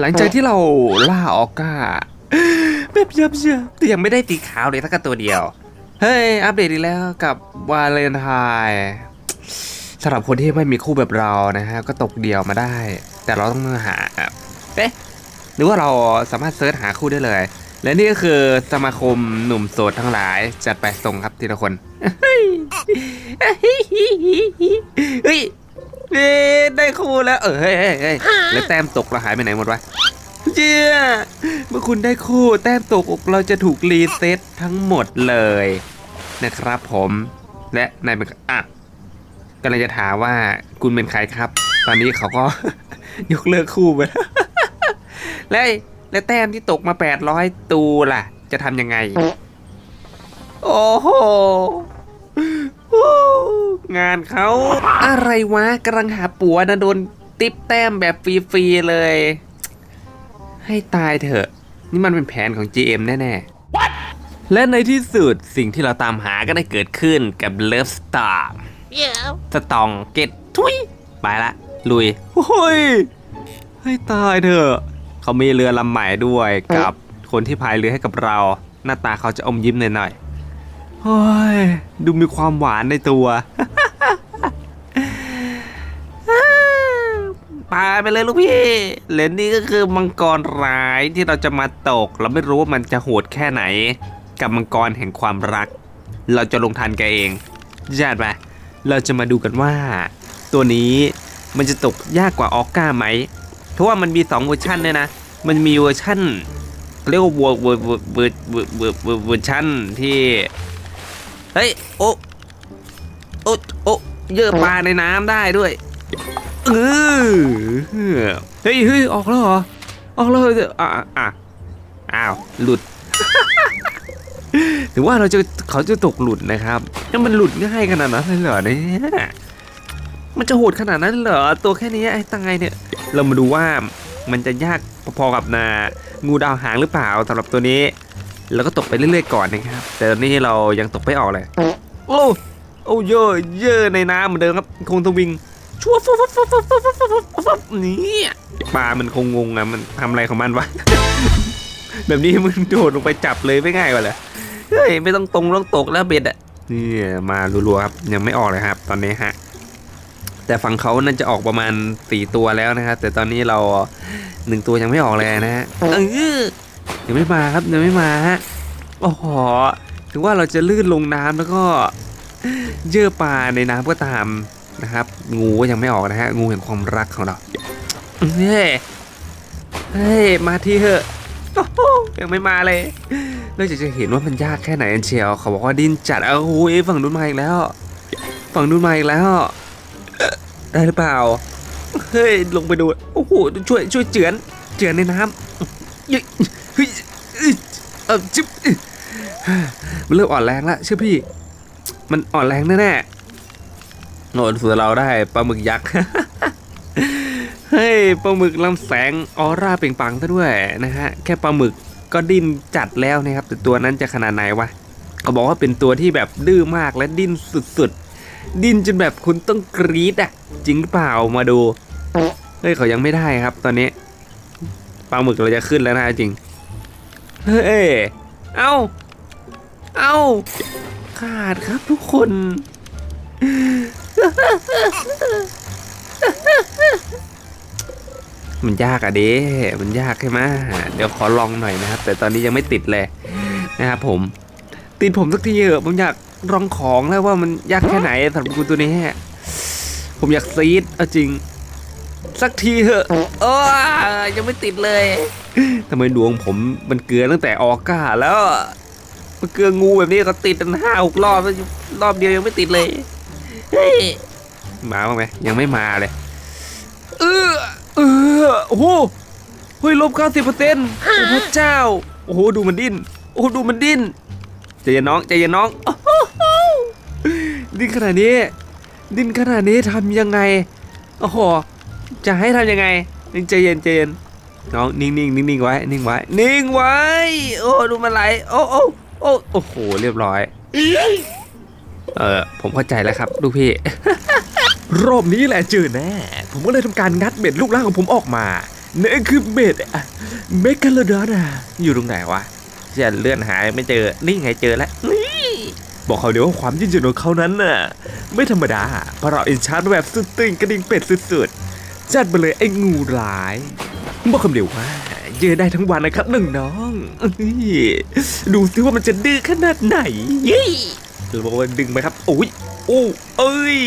หลังจากที่เราล่าออกกาแบบยับเยินแต่ยังไม่ได้สีขาวเลยสักตัวเดียว เฮ้ย อัปเดตอีกแล้วกับวาเลนไทน์สำหรับคนที่ไม่มีคู่แบบเรานะฮะ ก็ตกเดี่ยวมาได้ แต่เราต้องหาเอ๊ะหรือว่าเราสามารถเซิร์ชหาคู่ได้เลย และนี่ก็คือสมาคมหนุ่มโสดทั้งหลาย จัดไปส่งครับทีละคนเฮ้ย เฮ้ยเอ๊ะได้คู่แล้ว เออเฮ้ยเฮ้ยเฮ้ยแล้วแต้มตกเราหายไปไหนหมดวะเจียเมื่อคุณได้คู่แต้มตกเราจะถูกรีเซ็ตทั้งหมดเลย นะครับผม และนายเป็นอะกำลังจะถามว่าคุณเป็นใครครับ ตอนนี้เขาก็ ยกเลิกคู่ไปแล้วแล้วไอ้แล้วแต้มที่ตกมา 800 ตูล่ะ จะทำยังไง โอ้โหโอ้ งานเขาอะไรวะกำลังหาปัวนะโดนติปแต้มแบบฟรีๆเลย ให้ตายเถอะ นี่มันเป็นแผนของ GM แน่ๆ และในที่สุดสิ่งที่เราตามหาก็ได้เกิดขึ้นกับเลิฟสตาร์ Yeah. สตองเกตทุยไปละ ลุยโอ้ยให้ตายเถอะ เขามีเรือลำใหม่ด้วยกับคนที่พายเรือให้กับเรา หน้าตาเขาจะอมยิ้มหน่อยๆโอ้ยดูมีความหวานในตัว ปลาไปเลยลูกพี่เลนนี่ก็คือมังกรร้ายที่เราจะมาตก เราไม่รู้ว่ามันจะโหดแค่ไหน กับมังกรแห่งความรัก เราจะลงทันแกเองญาติไปเราจะมาดูกันว่า ตัวนี้มันจะตกยากกว่าออกก้าไหมเพราะว่ามันมี2เวอร์ชันเนี่ยนะ มันมีเวอร์ชันเรียกว่าเวอร์เวอร์เวอร์เวอร์เวอร์เวอร์ชันที่เฮ้ยโอ้โอ้โอ้เยอะปลาในน้ำได้ด้วย เออเฮ้ยเฮ้ยออกแล้วเหรอ ออกแล้วอะอะอ้าว หลุดถือว่าเราจะเขาจะตกหลุดนะครับแล้วมันหลุดง่ายขนาดนั้นเลยเหรอเนี่ยมันจะโหดขนาดนั้นเหรอ ตัวแค่นี้ไอ้ตายเนี่ย เรามาดูว่ามันจะยากพอๆกับนางูดาวหางหรือเปล่าสำหรับตัวนี้ แล้วก็ตกไปเรื่อยๆก่อนนะครับ แต่ตอนนี้เรายังตกไม่ออกเลย โอ้ โอ้เยอะเยอะในน้ำเหมือนเดิมครับ คงต้องวิ่ง ชัวฟับฟับฟับฟับฟับฟับฟับฟับฟับนี่ปลามันคงงงอะมันทำอะไรของมันวะ แบบนี้มึงโดดลงไปจับเลยไม่ง่ายกว่าเหรอเฮ้ยไม่ต้องตรงต้องตกแล้วเบ็ดอะนี่มารัวๆครับยังไม่ออกเลยครับ ตอนนี้ฮะ แต่ฝั่งเขาน่าจะออกประมาณสี่ตัวแล้วนะครับแต่ตอนนี้เราหนึ่งตัวยังไม่ออกเลยนะฮะเออยังไม่มาครับยังไม่มาฮะโอ้โหถึงว่าเราจะลื่นลงน้ำแล้วก็เยื่อปลาในน้ำก็ตาม นะครับ งูก็ยังไม่ออกนะฮะ งูแห่งความรักของเราเฮ้ยเฮ้ย มาที่เถอะยังไม่มาเลยเราจะจะเห็นว่ามันยากแค่ไหนกันเชียว เขาบอกว่าดินจัดเอาโอ้ยฝั่งนู้นมาอีกแล้ว ฝั่งนู้นมาอีกแล้ว ได้หรือเปล่า เฮ้ย ลงไปดู โอ้โห ช่วยช่วยเจือน เจือนในน้ำเฮ้ยเฮ้ยเอ้ยเออจิ๊บมันเริ่มอ่อนแรงแล้วเชื่อพี่ มันอ่อนแรงแน่ๆ โน่นส่วนเราได้ปลาหมึกยักษ์ เฮ้ยปลาหมึกลำแสงออร่าเปล่งปลังซะด้วยนะฮะแค่ปลาหมึกก็ดิ้นจัดแล้วนะครับ แต่ตัวนั้นจะขนาดไหนวะเขาบอกว่าเป็นตัวที่แบบดื้อมากและดิ้นสุดๆ ดิ้นจนแบบคุณต้องกรี๊ดอะจริงเปล่ามาดูเฮ้ยเขายังไม่ได้ครับ ตอนนี้ปลาหมึกเราจะขึ้นแล้วนะจริงเฮ้ยเอ้าเอ้าขาดครับทุกคน มันยากอะเด้มันยากใช่ไหมเดี๋ยวขอลองหน่อยนะครับ แต่ตอนนี้ยังไม่ติดเลยนะครับผม ติดผมสักทีเถอะผมอยากลองของแล้วว่ามันยากแค่ไหนสำหรับกูตัวนี้ ผมอยากซีดเอาจริง สักทีเถอะโอ้ยยังไม่ติดเลยทำไมดวงผมมันเกลือตั้งแต่ออก้าแล้วมันเกลืองูแบบนี้ก็ติดตั้งห้าหกรอบแล้วรอบเดียวยังไม่ติดเลย เฮ้ยมาบ้างไหมยังไม่มาเลย เออเออโอ้โหเฮ้ยลบเก้าสิบเปอร์เซ็นต์โอ้พระเจ้า โอ้โหดูมันดิ้นโอ้โหดูมันดิ้นใจเย็นน้องใจเย็นน้องโอ้โหดิ้นขนาดนี้ ดิ้นขนาดนี้ทำยังไงโอ้โหจะให้ทำยังไงนิ่งใจเย็นใจเย็นน้องนิ่งนิ่งนิ่งนิ่งไว้นิ่งไว้ นิ่งไว้ โอ้ดูมันไหลโอ้โอ้โอ้โอ้โหเรียบร้อย เออผมเข้าใจแล้วครับ ลูกพี่ รอบนี้แหละเจอแน่ ผมก็เลยทำการงัดเบ็ดลูกล่างของผมออกมานั่นคือเบ็ดเมกาโลดอนอะอยู่ตรงไหนวะจะเลื่อนหายไม่เจอ นี่ไงเจอแล้วนี่บอกเขาเดี๋ยวว่าความยืดหยุ่นของเขานั้นน่ะ ไม่ธรรมดาเพราะเราเอ็นชาร์แบบสุดตึงกระดิ่งเป็ดสุดๆ จัดไปเลยไอ้งูร้าย บอกคำเดียวว่าเจอได้ทั้งวันนะครับหนึ่งน้องเอ้ยดูซิว่ามันจะดื้อขนาดไหนยี่ หรือว่าดึงไหมครับโอ้ยโอ้เอ้ย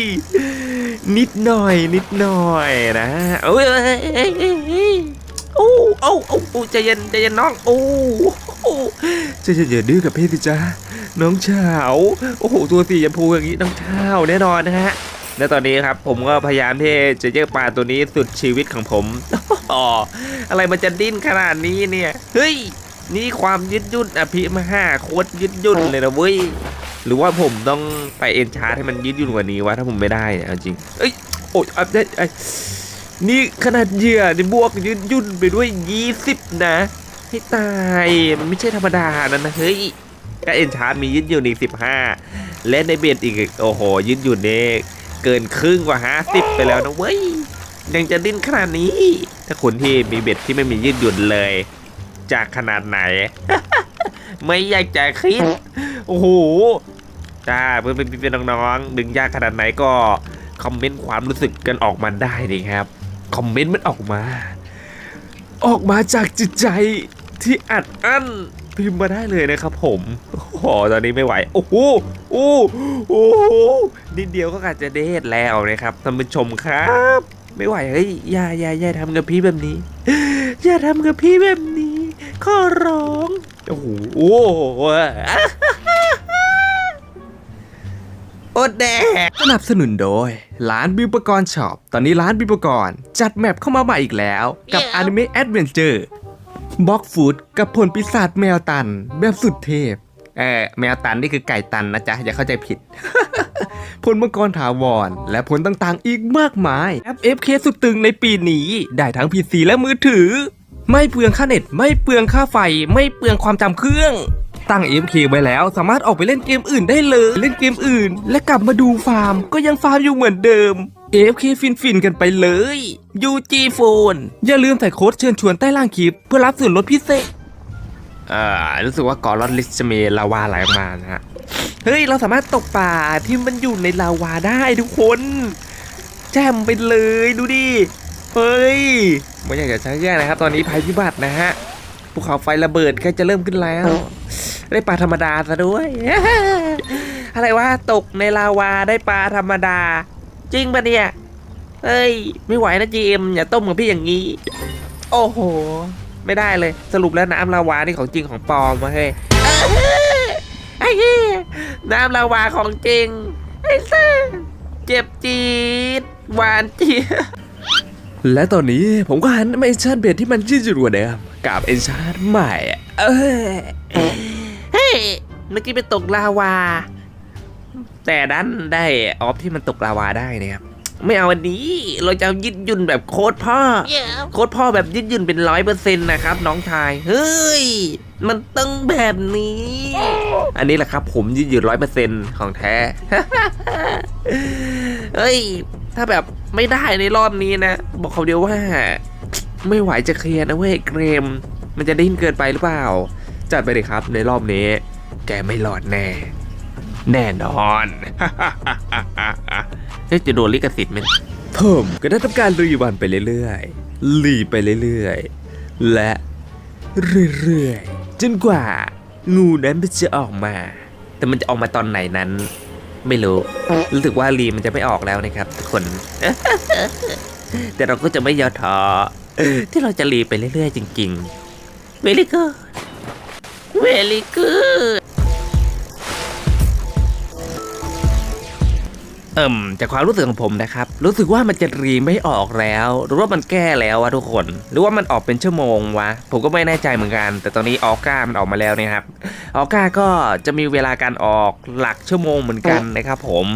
นิดหน่อย นิดหน่อยนะเอ้ยเอ้ยเอ้เอ้ยเอ้ยโอ้โอ้โอ้ใจเย็นใจเย็นน้องโอ้โอ้ใจเย็นอย่าดื้อกับพี่สิจ้าน้องเฉาโอ้โหตัวสีชมพูอย่างนี้น้องเฉาแน่นอนนะฮะและตอนนี้ครับผมก็พยายามที่จะแยกปลาตัวนี้สุดชีวิตของผมอ๋ออะไรมันจะดิ้นขนาดนี้เนี่ย เฮ้ย นี่ความยืดยุ่นอภิมหาโคตรยืดยุ่นเลยนะเว้ย หรือว่าผมต้องไปเอนชาร์ให้มันยืดยุ่นกว่านี้วะถ้าผมไม่ได้เนี่ยเอาจริง เอ้ยโอ้ยอัพได้ไอ้นี่ขนาดเหยื่อในบวกยืดยุ่นไปด้วย20นะให้ตายมันไม่ใช่ธรรมดานะนะเฮ้ยก็เอนชาร์มียืดยุ่นอีก15และในเบ็ดอีกโอ้โหยืดยุ่นเนี่ยเกินครึ่งกว่า50ไปแล้วนะเว้ยยังจะดิ้นขนาดนี้ ถ้าคนที่มีเบ็ดที่ไม่มียืดหยุ่นเลย จากขนาดไหน ไม่อยากจะคิด โอ้โห จ้าเพื่อนๆพี่ๆน้องๆดึงยากขนาดไหนก็คอมเมนต์ความรู้สึกกันออกมาได้ดีครับ คอมเมนต์มันออกมา ออกมาจากจิตใจที่อัดอั้นพิมพ์มาได้เลยนะครับผมโอ้โหตอนนี้ไม่ไหว โอ้โหโอ้โหนิดเดียวก็อาจจะเดทแล้วนะครับท่านผู้ชมครับ ไม่ไหว เฮ้ย อย่าอย่าอย่าทำกับพี่แบบนี้ อย่าทำกับพี่แบบนี้ ข้อร้อง โอ้โห อ้โหอดแดกสนับสนุนโดย ร้านบิวปกรณ์ช็อป ตอนนี้ร้านบิวปกรณ์จัดแมปเข้ามาใหม่อีกแล้ว กับอนิเมะแอดเวนเจอร์บล็อกฟูดกับผลปีศาจแมวตัน แบบสุดเทพ เออแมวตันนี่คือไก่ตันนะจ๊ะ อย่าเข้าใจผิด ผลมังกรถาวร และผลต่างๆ อีกมากมาย FFK สุดตึงในปีนี้ ได้ทั้ง PC และมือถือ ไม่เปลืองค่าเน็ต ไม่เปลืองค่าไฟ ไม่เปลืองความจำเครื่อง ตั้ง FFK ไว้แล้ว สามารถออกไปเล่นเกมอื่นได้เลย เล่นเกมอื่น และกลับมาดูฟาร์ม ก็ยังฟาร์มอยู่เหมือนเดิม AFK ฟินฟินๆกันไปเลย UG Phone อย่าลืมใส่โค้ดเชิญชวนใต้ล่างคลิป เพื่อรับส่วนลดพิเศษเอ่อรู้สึกว่ากอรอนลิสจะมีลาวาไหลออกมานะฮะ เฮ้ย เราสามารถตกป่าที่มันอยู่ในลาวาได้ทุกคน แจ่มไปเลยดูดิ เฮ้ยไม่อยากจะใช้แย่นะครับ ตอนนี้ภัยพิบัตินะฮะภูเขาไฟระเบิดใกล้จะเริ่มขึ้นแล้ว ได้ปลาธรรมดาซะด้วย อะไรวะตกในลาวาได้ปลาธรรมดา จริงปะเนี่ยเฮ้ย ไม่ไหวนะจีเอ็มอย่าต้มกับพี่อย่างนี้ โอ้โห ไม่ได้เลยสรุปแล้วน้ำลาวานี่ของจริงของปลอมวะเฮ้ยไอ้เหี้ยน้ำลาวาของจริงไอ้เซ่เจ็บจี๊ดหวานจี๊ยบและตอนนี้ผมก็หันมาเอนชาร์เบดที่มันยืดหยุ่นกว่าเดิมกับเอนชาร์ใหม่เอ้ย เฮ้ยเมื่อกี้ไปตกลาวา แต่ดันได้ออฟที่มันตกลาวาได้เนี่ยครับไม่เอาอันนี้เราจะเอายืดหยุ่นแบบโค้ดพ่อ โค้ดพ่อแบบยืดหยุ่นเป็นร้อยเปอร์เซ็นต์นะครับ น้องชาย เฮ้ย มันต้องแบบนี้ อันนี้แหละครับ ผมยืดหยุ่นร้อยเปอร์เซ็นต์ของแท้ เฮ้ย ถ้าแบบไม่ได้ในรอบนี้นะ บอกเขาเดียวว่า ไม่ไหวจะเคลียร์นะเว้ยเกรม มันจะดิ้นเกินไปหรือเปล่า จัดไปเลยครับในรอบนี้ แกไม่รอดแน่ แน่นอนเฮ้ยจะโดนลิขสิทธิ์ไหมผมก็ได้ทำการรีวันไปเรื่อยๆรีไปเรื่อยๆ และเรื่อยๆ จนกว่า งูนั้นมันจะออกมา แต่มันจะออกมาตอนไหนนั้น ไม่รู้ รู้สึกว่ารีมันจะไม่ออกแล้วนะครับทุกคน แต่เราก็จะไม่ย่อท้อที่เราจะรีไปเรื่อยๆ จริงๆ very good very good เอิ่มจากความรู้สึกของผมนะครับ รู้สึกว่ามันจะรีไม่ออกแล้ว หรือว่ามันแก้แล้ววะทุกคน หรือว่ามันออกเป็นชั่วโมงวะ ผมก็ไม่แน่ใจเหมือนกัน แต่ตอนนี้ออก้ามันออกมาแล้วเนี่ยครับ ออก้าก็จะมีเวลาการออกหลักชั่วโมงเหมือนกันนะครับผม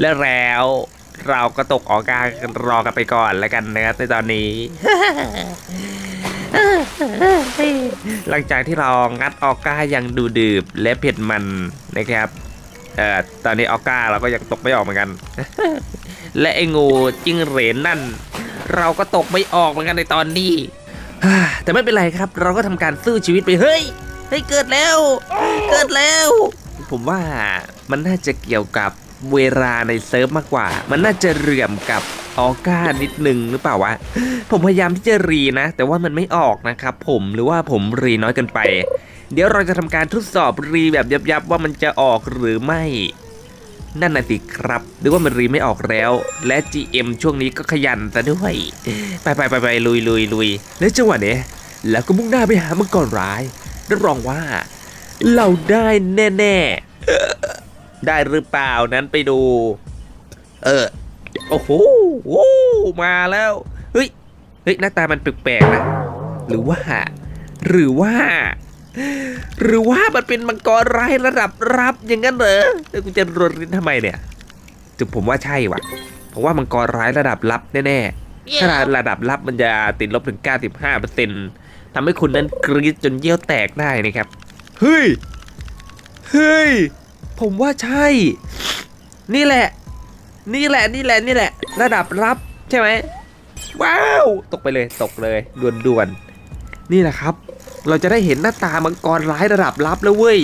และแล้วเราก็ตกออก้ารอกันไปก่อนแล้วกันนะครับในตอนนี้ หลังจากที่เรางัดออก้าอย่างดูดื่มและเผ็ดมันนะครับเอ่อตอนนี้ออก้าเราก็ยังตกไม่ออกเหมือนกัน และไอ้งูจิ้งเหรนนั่น เราก็ตกไม่ออกเหมือนกันในตอนนี้แต่ไม่เป็นไรครับ เราก็ทำการสู้ชีวิตไปเฮ้ยเฮ้ยเกิดแล้ว เกิดแล้ว ผมว่ามันน่าจะเกี่ยวกับ เวลาในเซิร์ฟมากกว่า มันน่าจะเหลื่อมกับออก้านิดนึงหรือเปล่าวะ ผมพยายามที่จะรีนะ แต่ว่ามันไม่ออกนะครับผมหรือว่าผมรีน้อยเกินไป เดี๋ยวเราจะทำการทดสอบรีแบบยับๆว่ามันจะออกหรือไม่นั่นน่ะสิครับ หรือว่ามันรีไม่ออกแล้ว และ GM ช่วงนี้ก็ขยันซะด้วย ไปไปไปไปลุยลุยลุยและจังหวะนี้แล้วก็มุ่งหน้าไปหามังกรร้ายรับรองว่า เราได้แน่ ๆ ได้หรือเปล่านั้นไปดู เออ โอ้โหโอ้มาแล้ว เฮ้ย เฮ้ย หน้าตามันแปลกๆนะ หรือว่า หรือว่า หรือว่ามันเป็นมังกรร้ายระดับรับอย่างนั้นเหรอแล้วกูจะรนลิ้นทำไมเนี่ยจุผมว่าใช่ว่ะเพราะว่ามังกรร้ายระดับลับแน่ๆถ้าระดับลับมันจะติดลบถึง 95%ทำให้คุณนั้นกรีดจนเยี่ยวแตกได้นะครับ เฮ้ย เฮ้ย ผมว่าใช่ นี่แหละ นี่แหละนี่แหละนี่แหละ ระดับลับใช่ไหมว้าวตกไปเลยตกเลยด่วนๆนี่แหละครับ เราจะได้เห็นหน้าตามังกรร้ายระดับลับแล้วเว้ย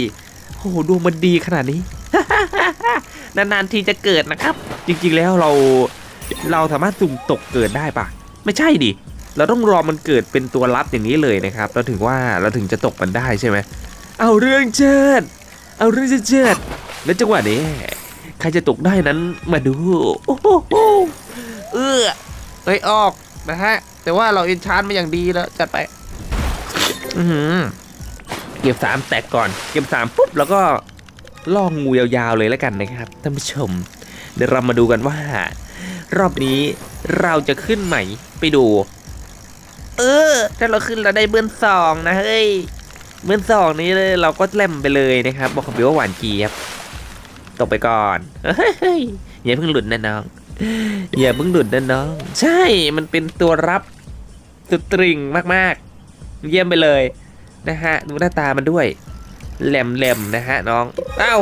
โอ้โหดวงมันดีขนาดนี้ นานๆทีจะเกิดนะครับ จริงๆแล้วเราเราสามารถสุ่มตกเกิดได้ปะไม่ใช่ดิเราต้องรอมันเกิดเป็นตัวลับอย่างนี้เลยนะครับ เราถึงว่าเราถึงจะตกมันได้ใช่ไหมเอาเรื่องเชิด เอาเรื่องเชิดแล้วจังหวะนี้ใครจะตกได้นั้นมาดูโอ้โหเออเอ้ยออกนะฮะ แต่ว่าเราเอนชานมาอย่างดีแล้วจัดไปอืเก็บสามแตกก่อน เก็บสามปุ๊บแล้วก็ล่องงูยาวๆเลยแล้วกันนะครับท่านผู้ชม เดี๋ยวเรามาดูกันว่า รอบนี้เราจะขึ้นไหมไปดู เออ ถ้าเราขึ้นเราได้เบื้อนสองนะเฮ้ย เบื้อนสองนี้เลยเราก็แลมไปเลยนะครับบอกกับพี่ว่าหวานเจี๊ยบตกไปก่อนเฮ้ยอย่าเพิ่งหลุดนะน้อง อย่าเพิ่งหลุดนะน้อง ใช่มันเป็นตัวรับสตริงมากๆ เยี่ยมไปเลยนะฮะดูหน้าตามันด้วยแหลมๆนะฮะน้องเอ้า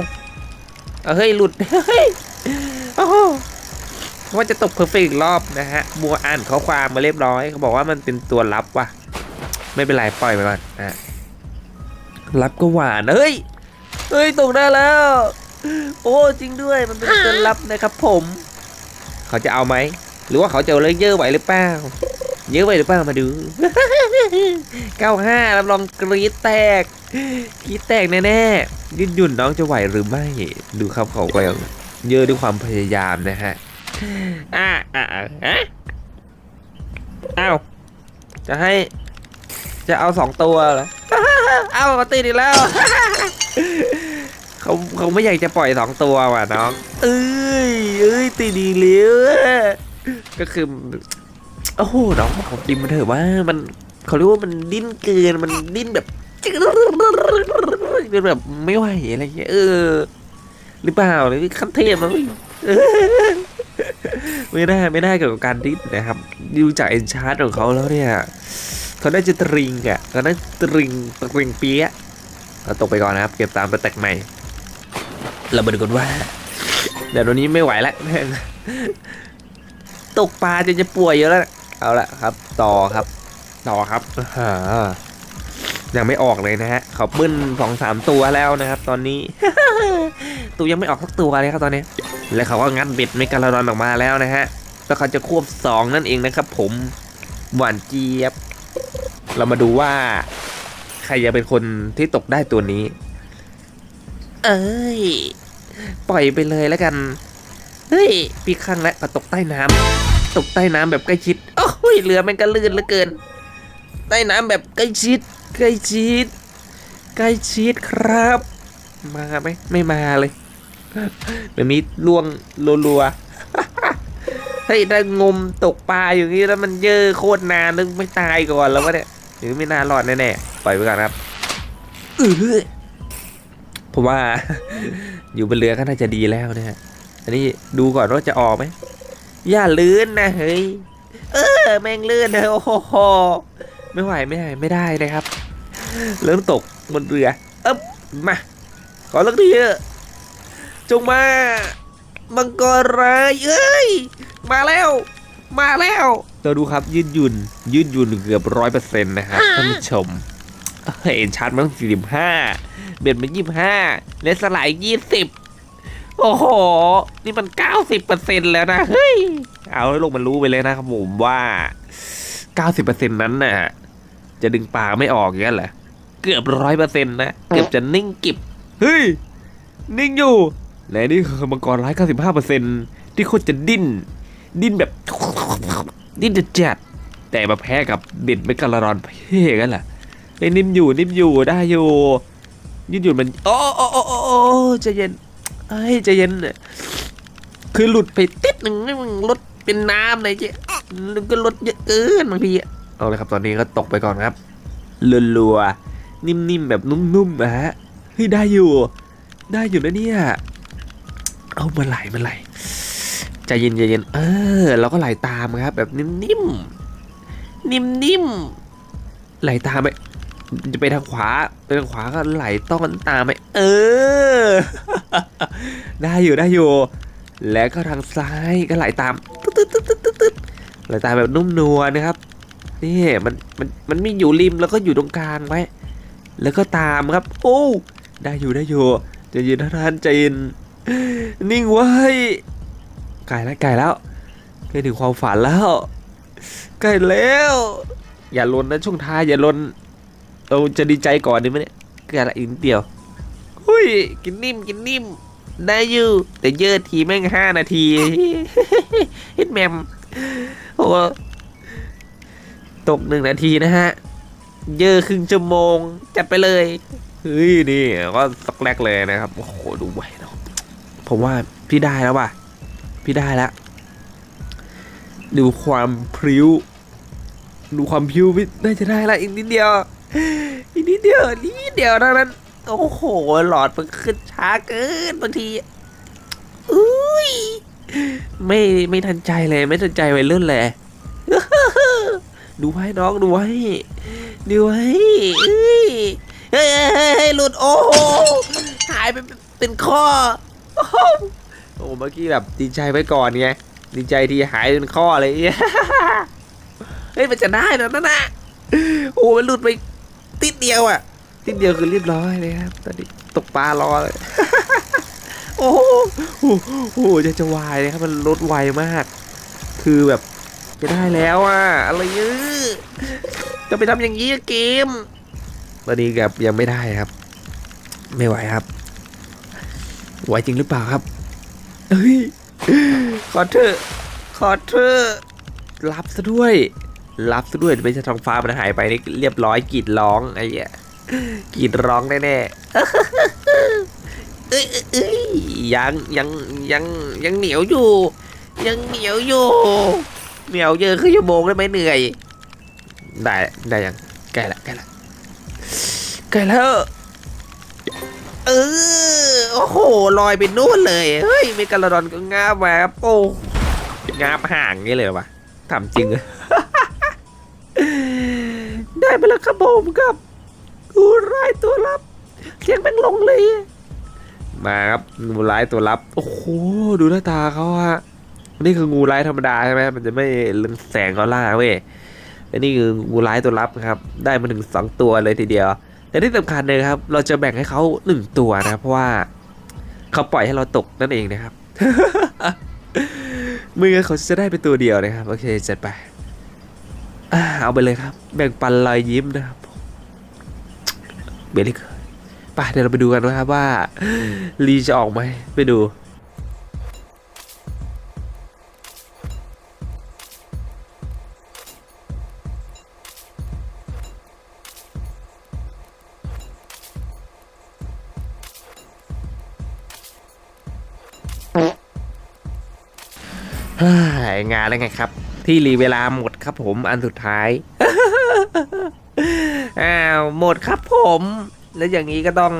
เฮ้ยหลุดเฮ้ยโอ้โหว่าจะตกเพอร์เฟกต์อีกรอบนะฮะบัวอ่านข้อความมาเรียบร้อยเขาบอกว่ามันเป็นตัวลับว่ะไม่เป็นไรปล่อยไปก่อนนะ ลับก็หวานเฮ้ย เฮ้ยตกได้แล้ว โอ้จริงด้วยมันเป็นตัวลับนะครับผม เขาจะเอาไหม หรือว่าเขาจะเอาเลยเยอะไหวหรือเปล่า เยอะไปหรือเปล่ามาดู 95รับรองกรีดแตกกรีดแตกแน่ๆยืนหยุ่นน้องจะไหวหรือไม่ ดูครับเขาก็ยังเยอะด้วยความพยายามนะฮะอ่าอ่าอ่าฮะอ้าวจะให้ จะเอาสองตัวเหรอ เอามาตีดีกแล้ว เขาเขาไม่อยากจะปล่อยสองตัวว่ะน้อง เอ้ยเอ้ยตีดีเลี้ยวก็คือโอ้โหน้องบอกจริงมันเถอะว่ามันเขาเรียกว่ามันดิ้นเกินมันดิ้นแบบเป็นแบบไม่ไหวอะไรเงี้ยเออ หรือเปล่าหรือขั้นเทพมันเออไม่ได้ไม่ได้เกี่ยวกับการดิ้นนะครับ ดูจากเอนชาร์ตของเขาแล้วเนี่ย เขาได้จะตริงอะเขาได้ตริงตริงเปี้ยะเราตกไปก่อนนะครับ เก็บตามไปแตกใหม่ เรามาดูกันว่าเดี๋ยววันนี้ไม่ไหวแล้วตกปลาจะจะป่วยอยู่แล้ว เอาละครับ ต่อครับ ต่อครับอ่ายังไม่ออกเลยนะฮะเขาบึ้นสองสามตัวแล้วนะครับ ตอนนี้ตัวยังไม่ออกสักตัวเลยครับตอนนี้ แล้วเขาก็งัดเบ็ดเมกาลาดอนออกมาแล้วนะฮะแล้วเขาจะควบสองนั่นเองนะครับ ผมหวานเจี๊ยบ เรามาดูว่า ใครจะเป็นคนที่ตกได้ตัวนี้ เอ้ย ปล่อยไปเลยแล้วกัน เฮ้ยปีกข้างแล้วก็ตกใต้น้ำตกใต้น้ำแบบใกล้ชิด โอ้ยเรือมันก็ลื่นเหลือเกิน ใต้น้ำแบบใกล้ชิด ใกล้ชิด ใกล้ชิดครับ มาไหมไม่มาเลยแบบนี้ล่วงรัวๆ เฮ้ยถ้างมตกปลาอย่างนี้แล้วมันเยอะโคตรนานนึกไม่ตายก่อนแล้ววะเนี่ย หรือไม่น่ารอดแน่ๆปล่อยไปก่อนครับเออผมว่า อยู่บนเรือก็น่าจะดีแล้วนะฮะอันนี้ดูก่อนว่าจะออกไหมอย่าลื่นนะเฮ้ยเออแม่งลื่นเลยโอ้โหไม่ไหวไม่ได้ไม่ได้นะครับ เริ่มตกบนเรือเอ๊บมาขอเลิกทีเถอะจงมามังกรร้ายเอ้ยมาแล้ว มาแล้ว ตัวดูครับ ยืดหยุ่น ยืดหยุ่นเกือบร้อยเปอร์เซ็นต์นะครับท่านผู้ชมเอ็นชาร์จมันสี่สิบห้าเบ็ดมันยี่สิบห้าเลสไลด์ยี่สิบโอ้โห นี่มันเก้าสิบเปอร์เซ็นต์แล้วนะ เฮ้ย เอาให้โลกมันรู้ไปเลยนะครับผมว่าเก้าสิบเปอร์เซ็นต์นั้นน่ะ จะดึงปลาไม่ออกอย่างนั้นเหรอเกือบร้อยเปอร์เซ็นต์นะ เกือบจะนิ่งกิบ เฮ้ย นิ่งอยู่และนี่คือมังกรร้ายเก้าสิบห้าเปอร์เซ็นต์ที่โคตรจะดิ้น ดิ้นแบบ ดิ้นจะจัดแต่มาแพ้กับเบ็ดไม่กระรอนเพ่กันแหละไอ้นิ่มอยู่นิ่มอยู่ได้อยู่ยืดหยุ่นมันโอ้โอ้โอ้โอ้โอ้ใจเย็นเอ้ยใจเย็นคือหลุดไปติดหนึ่งมันลดเป็นน้ำเลยเจ๊มันก็ลดเยอะเกินบางทีอะเอาเลยครับตอนนี้ก็ตกไปก่อนครับลัวๆนิ่มๆแบบนุ่มๆนะฮะเฮ้ยได้อยู่ ได้อยู่นะเนี่ย เอามาไหลมาไหล ใจเย็นใจเย็นเออเราก็ไหลตามครับ แบบนิ่มๆนิ่มๆไหลตามไปจะไปทางขวาไปทางขวาก็ไหลต้อนตามไปเออ ได้อยู่ได้อยู่ แล้วก็ทางซ้ายก็ไหลตามตึ๊ดตึ๊ดตึ๊ดตึ๊ดตึ๊ดไหลตามแบบนุ่มนวลนะครับนี่มันมันมันมีอยู่ริมแล้วก็อยู่ตรงกลางไว้แล้วก็ตามครับ โอ้ได้อยู่ได้อยู่ใจเย็นท่านใจเย็นนิ่งไว้ ไกลแล้วไกลแล้วใกล้ถึงความฝันแล้วใกล้แล้ว อย่าลนนะช่วงท้ายอย่าลนเราจะดีใจก่อนดีไหมเนี่ยแค่ละอีกนิดเดียวหุ้ยกินนิ่มกินนิ่ม ได้อยู่แต่เยอะทีแม่งห้านาทีฮิตแมมโอ้ตกหนึ่งนาทีนะฮะ เยอะครึ่งชั่วโมง จัดไปเลยเฮ้ยนี่ก็สักแรกเลยนะครับ โอ้โหดูไวเนาะผมว่าพี่ได้แล้วว่ะ พี่ได้แล้วดูความพริ้ว ดูความพริ้วพี่น่าจะได้ละอีกนิดเดียว อีกนิดเดียวนิดเดียวเท่านั้น โอ้โห หลอดมันขึ้นช้าเกินบางทีอุ้ยไม่ไม่ทันใจเลยไม่ทันใจวัยรุ่นเลยดูไว้น้องดูไว้ดูไว้เอ้ยเฮ้ยเฮ้ยเฮ้ยเฮ้ยหลุดโอ้โหหายไปเป็นข้อ โอ้โหเมื่อกี้แบบดีใจไว้ก่อนไงดีใจที่หายเป็นข้อเลยเฮ้ยมันจะได้แล้วนั่นนะโอ้มันหลุดไปติดเดียวอะ ติดเดียวคือเรียบร้อยเลยครับตอนนี้ตกปลารอเลยโอ้โหโอ้โหจะจะวายเลยครับมันลดไวมาก คือแบบจะได้แล้วอะอะไรเงี้ยจะไปทำอย่างนี้เกมตอนนี้กับยังไม่ได้ครับ ไม่ไหวครับ ไหวจริงหรือเปล่าครับ เฮ้ย ขอเถอะขอเถอะรับซะด้วย รับซะด้วยไม่ใช่ทองฟ้ามันหายไปนี่เรียบร้อยกรีดร้องไอ้เหี้ยกรีดร้องแน่ๆเอ้ยยังยังยังยังเหนียวอยู่ ยังเหนียวอยู่ เหนียวเยอะขึ้นชั่วโมงได้ไหมเหนื่อย ได้ได้ยังใกล้ละใกล้ละใกล้แล้วเออ โอ้โหลอยไปนู่นเลยเฮ้ยเมกาโลดอนก็งาบมาครับโอ้งาบห่างงี้เลยวะทำจริงเหรอได้ไปแล้วครับผมครับกูร้ายตัวรับเสียงแม่งลงเลย มาครับงูร้ายตัวลับ โอ้โหดูหน้าตาเขาอะนี่คืองูร้ายธรรมดาใช่ไหมมันจะไม่เรืองแสงออร่าเว้ยแต่นี่คืองูร้ายตัวลับนะครับ ได้มาถึงสองตัวเลยทีเดียว แต่ที่สำคัญเลยครับ เราจะแบ่งให้เขาหนึ่งตัวนะครับเพราะว่า เขาปล่อยให้เราตกนั่นเองนะครับ มือเขาจะได้เป็นตัวเดียวนะครับ โอเคจัดไปอเอาไปเลยครับ แบ่งปันรอยยิ้มนะครับเบลิกไปเดี๋ยวเราไปดูกันนะครับว่าลีจะออกไหมไปดู งานแล้วไงครับ ที่รีเวลาหมดครับผมอันสุดท้ายอ้าวหมดครับผม แล้วอย่างนี้ก็ต้อง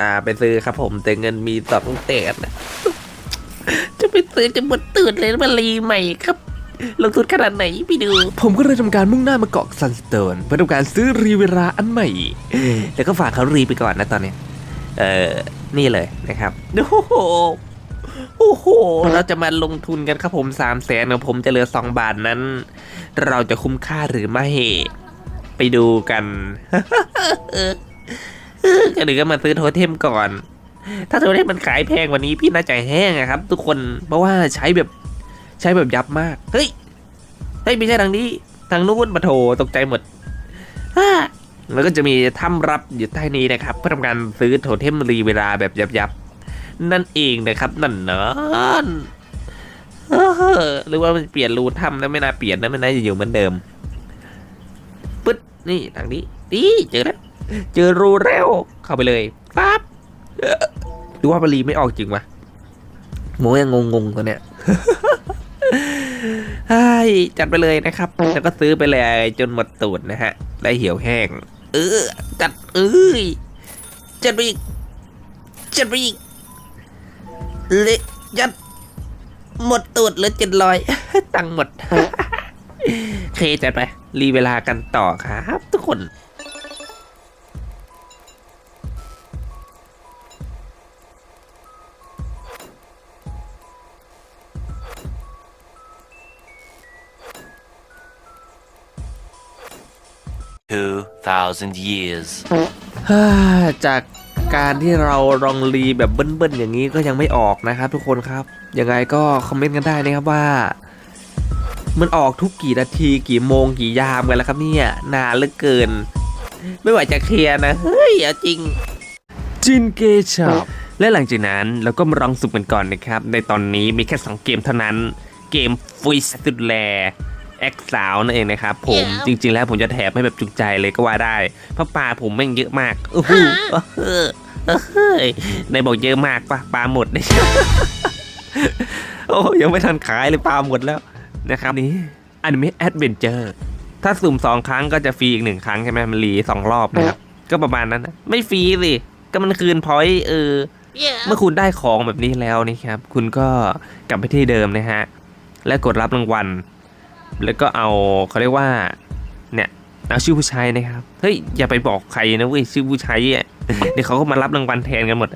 อ่าไปซื้อครับผม แต่เงินมีสองเตนะจะไปซื้อจะหมดตื่นเลยมารีใหม่ครับลงทุนขนาดไหนไปดู ผมก็เลยทำการมุ่งหน้ามาเกาะซันสโตนเพื่อทำการซื้อรีเวลาอันใหม่ แล้วก็ฝากเขารีไปก่อนนะตอนนี้ เออนี่เลยนะครับ โอ้โห โอ้โห เราจะมาลงทุนกันครับผมสามแสนผมจะเหลือสองบาทนั้น เราจะคุ้มค่าหรือไม่ ไปดูกันก็หรือก็มาซื้อโทเทมก่อน ถ้าโทเทมมันขายแพงกว่านี้พี่น่าใจแห้งอะครับ ทุกคน เพราะว่าใช้แบบใช้แบบยับมาก เฮ้ย เฮ้ยไม่ใช่ทางนี้ ทางนู้นมาโถตกใจหมดแล้วก็จะมีถ้ำรับอยู่ใต้นี้นะครับ เพื่อทำการซื้อโทเทมรีเวลาแบบยับๆ นั่นเองนะครับ นั่นเนาะหรือว่ามันเปลี่ยนรูถ้ำแล้วไม่น่าเปลี่ยนนะไม่น่าจะอยู่เหมือนเดิมปึ๊ดนี่ทางนี้นี่เจอแล้วเจอรูแล้วเข้าไปเลยปั๊บดูว่าบรีไม่ออกจริงวะโมยังงงๆตัวเนี้ยใช่จัดไปเลยนะครับ แล้วก็ซื้อไปเลยจนหมดตูดนะฮะและเหี่ยวแห้ง เออจัดเอ้ยจัดไปอีกจัดไปอีก เละยัดหมดตูดเหลือเจ็ดร้อยตังค์หมด เคจัดไป รีเวลากันต่อครับ ทุกคน2,000 years. ฮ่าจาก การที่เราลองรีแบบเบิ้ลๆอย่างนี้ก็ยังไม่ออกนะครับ ทุกคนครับยังไงก็คอมเมนต์กันได้นะครับว่า มันออกทุกกี่นาทีกี่โมงกี่ยามกันแล้วครับเนี่ยนานเหลือเกิน ไม่ไหวจะเคลียร์นะเฮ้ยเอาจริง จินเกชับและหลังจากนั้นเราก็มาลองสุ่มกันก่อนนะครับ ในตอนนี้มีแค่สองเกมเท่านั้นเกมฟุยสุดแลแอคสาวนั่นเองนะครับผมจริง ๆ แล้วผมจะแถมให้แบบจุกใจเลยก็ว่าได้เพราะปลาผมแม่งเยอะมากโอ้โห เออเออเฮ้ยในบอกเยอะมากปะปลาหมดเนี่ยโอ้ยังไม่ทันขายเลยปลาหมดแล้วนะครับนี้อนิเมะแอดเวนเจอร์ถ้าสุ่มสองครั้งก็จะฟรีอีกหนึ่งครั้งใช่ไหมมันรีสองรอบนะครับ ก็ประมาณนั้นนะไม่ฟรีสิก็มันคืนพอยต์เออ เมื่อคุณได้ของแบบนี้แล้วนี่ครับ คุณก็กลับไปที่เดิมนะฮะ และกดรับรางวัล แล้วก็เอาเขาเรียกว่า เอาชื่อผู้ชายนะครับ เฮ้ย อย่าไปบอกใครนะเว้ยชื่อผู้ชายเนี่ยเดี๋ยวเขาก็มารับรางวัลแทนกันหมด